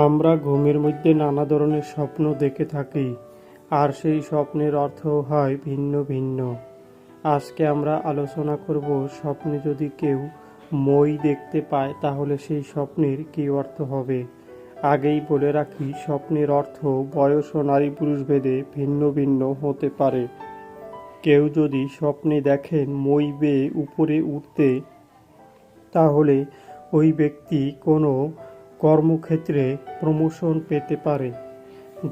আমরা ঘুমের মধ্যে নানা ধরনের স্বপ্ন দেখে থাকি, আর সেই স্বপ্নের অর্থ হয় ভিন্ন ভিন্ন। আজকে আমরা আলোচনা করব স্বপ্নে যদি কেউ মই দেখতে পায়, তাহলে সেই স্বপ্নের কী অর্থ হবে? আগেই বলে রাখি, স্বপ্নের অর্থ বয়স ও নারী পুরুষ ভেদে ভিন্ন ভিন্ন হতে পারে। কেউ যদি স্বপ্নে দেখেন মই বেয়ে উপরে উঠতে, তাহলে ওই ব্যক্তি কোনো কর্মক্ষেত্রে প্রমোশন পেতে পারে।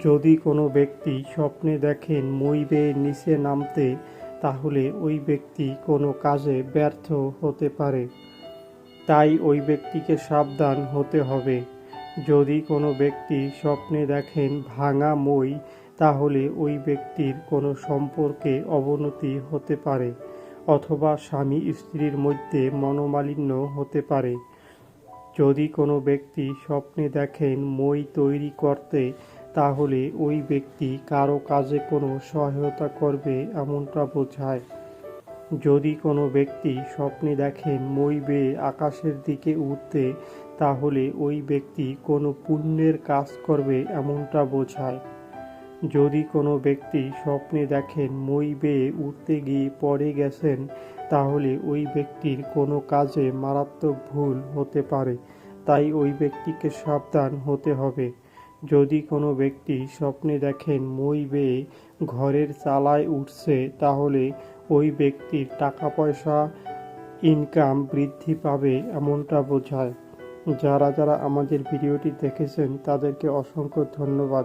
যদি কোনো ব্যক্তি স্বপ্নে দেখেন মই বেয়ে নিচে নামতে, তাহলে ওই ব্যক্তি কোনো কাজে ব্যর্থ হতে পারে। তাই ওই ব্যক্তিকে সাবধান হতে হবে। যদি কোনো ব্যক্তি স্বপ্নে দেখেন ভাঙা মই, তাহলে ওই ব্যক্তির কোনো সম্পর্কে অবনতি হতে পারে, অথবা স্বামী স্ত্রীর মধ্যে মনোমালিন্য হতে পারে। যদি কোনো ব্যক্তি স্বপ্নে দেখেন মই তৈরি করতে, তাহলে ওই ব্যক্তি কারও কাজে কোনো সহায়তা করবে এমনটা বোঝায়। যদি কোনো ব্যক্তি স্বপ্নে দেখেন মই বেয়ে আকাশের দিকে উঠতে, তাহলে ওই ব্যক্তি কোনো পুণ্যের কাজ করবে এমনটা বোঝায়। যদি কোনো ব্যক্তি স্বপ্নে দেখেন মই বেয়ে উঠতে গিয়ে পড়ে গেছেন, তাহলে ওই ব্যক্তির কোনো কাজে মারাত্মক ভুল হতে পারে। তাই ওই ব্যক্তিকে সাবধান হতে হবে। যদি কোনো ব্যক্তি স্বপ্নে দেখেন মই বেয়ে ঘরের চালায় উঠছে তাহলে ওই ব্যক্তির টাকা পয়সা ইনকাম বৃদ্ধি পাবে এমনটা বোঝায়। যারা যারা আমাদের ভিডিওটি দেখেছেন, তাদেরকে অসংখ্য ধন্যবাদ।